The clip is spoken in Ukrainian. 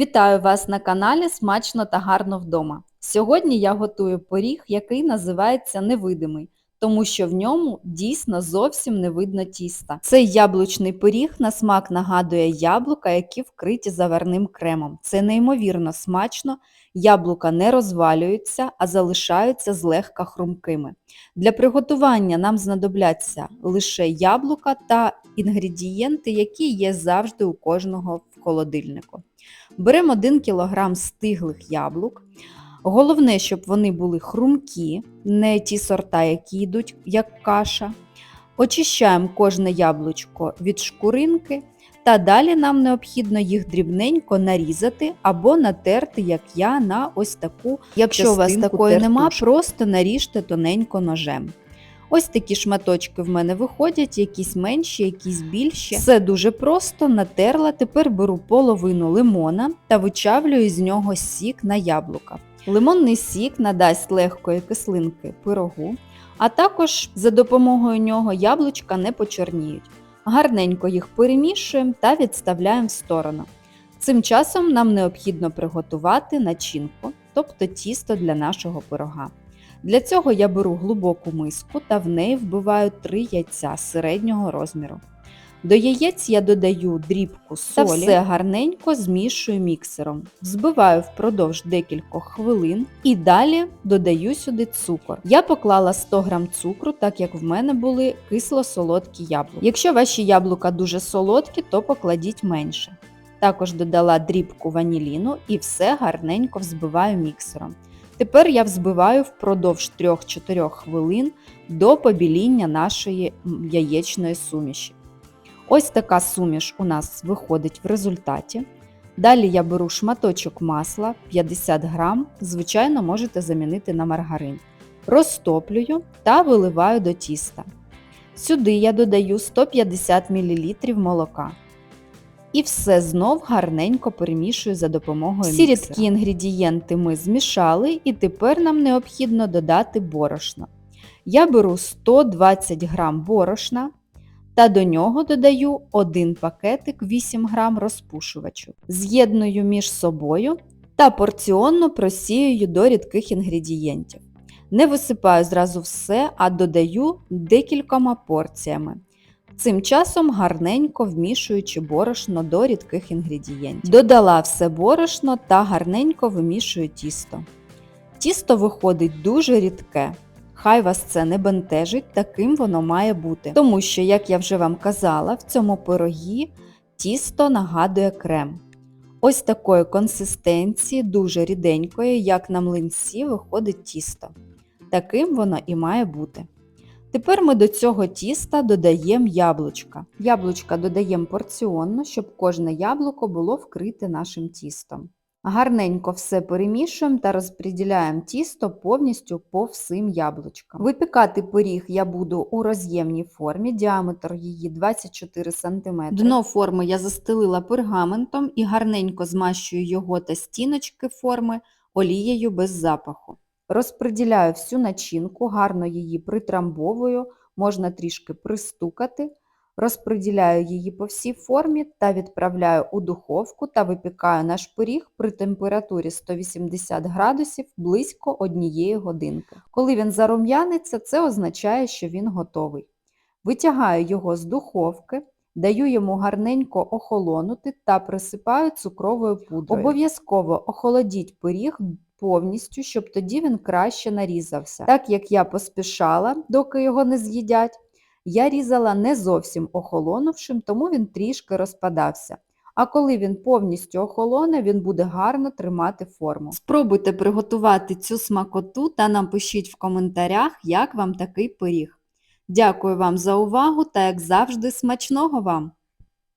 Вітаю вас на каналі Смачно та гарно вдома. Сьогодні я готую пиріг, який називається невидимий, тому що в ньому дійсно зовсім не видно тіста. Цей яблучний пиріг на смак нагадує яблука, які вкриті заварним кремом. Це неймовірно смачно, яблука не розвалюються, а залишаються злегка хрумкими. Для приготування нам знадобляться лише яблука та інгредієнти, які є завжди у кожного в холодильнику. Беремо 1 кг стиглих яблук. Головне, щоб вони були хрумкі, не ті сорта, які йдуть як каша. Очищаємо кожне яблучко від шкуринки, та далі нам необхідно їх дрібненько нарізати або натерти, як я, на ось таку. Якщо у вас такої нема, просто наріжте тоненько ножем. Ось такі шматочки в мене виходять, якісь менші, якісь більші. Все дуже просто, натерла. Тепер беру половину лимона та вичавлюю з нього сік на яблука. Лимонний сік надасть легкої кислинки пирогу, а також за допомогою нього яблучка не почорніють. Гарненько їх перемішуємо та відставляємо в сторону. Цим часом нам необхідно приготувати начинку, тобто тісто для нашого пирога. Для цього я беру глибоку миску та в неї вбиваю 3 яйця середнього розміру. До яєць я додаю дрібку солі та все гарненько змішую міксером. Взбиваю впродовж декількох хвилин і далі додаю сюди цукор. Я поклала 100 г цукру, так як в мене були кисло-солодкі яблука. Якщо ваші яблука дуже солодкі, то покладіть менше. Також додала дрібку ваніліну і все гарненько взбиваю міксером. Тепер я взбиваю впродовж 3-4 хвилин до побіління нашої яєчної суміші. Ось така суміш у нас виходить в результаті. Далі я беру шматочок масла 50 грам, звичайно, можете замінити на маргарин. Розтоплюю та виливаю до тіста. Сюди я додаю 150 мл молока. І все знов гарненько перемішую за допомогою Всі міксера. рідкі інгредієнти ми змішали, і тепер нам необхідно додати борошно. Я беру 120 г борошна та до нього додаю 1 пакетик 8 г розпушувачу. З'єдную між собою та порціонно просіюю до рідких інгредієнтів. Не висипаю зразу все, а додаю декількома порціями. Цим часом гарненько вмішуючи борошно до рідких інгредієнтів. Додала все борошно та гарненько вимішую тісто. Тісто виходить дуже рідке. Хай вас це не бентежить, таким воно має бути. Тому що, як я вже вам казала, в цьому пирогі тісто нагадує крем. Ось такої консистенції, дуже ріденької, як на млинці, виходить тісто. Таким воно і має бути. Тепер ми до цього тіста додаємо яблучка. Яблучка додаємо порціонно, щоб кожне яблуко було вкрите нашим тістом. Гарненько все перемішуємо та розподіляємо тісто повністю по всім яблучкам. Випікати пиріг я буду у роз'ємній формі, діаметр її 24 см. Дно форми я застелила пергаментом і гарненько змащую його та стіночки форми олією без запаху. Розподіляю всю начинку, гарно її притрамбовую, можна трішки пристукати. Розподіляю її по всій формі та відправляю у духовку та випікаю наш пиріг при температурі 180 градусів близько однієї годинки. Коли він зарум'яниться, це означає, що він готовий. Витягаю його з духовки, даю йому гарненько охолонути та присипаю цукровою пудрою. Обов'язково охолодіть пиріг повністю, щоб тоді він краще нарізався. Так як я поспішала, доки його не з'їдять, я різала не зовсім охолонувшим, тому він трішки розпадався. А коли він повністю охолоне, він буде гарно тримати форму. Спробуйте приготувати цю смакоту та напишіть в коментарях, як вам такий пиріг. Дякую вам за увагу та, як завжди, смачного вам!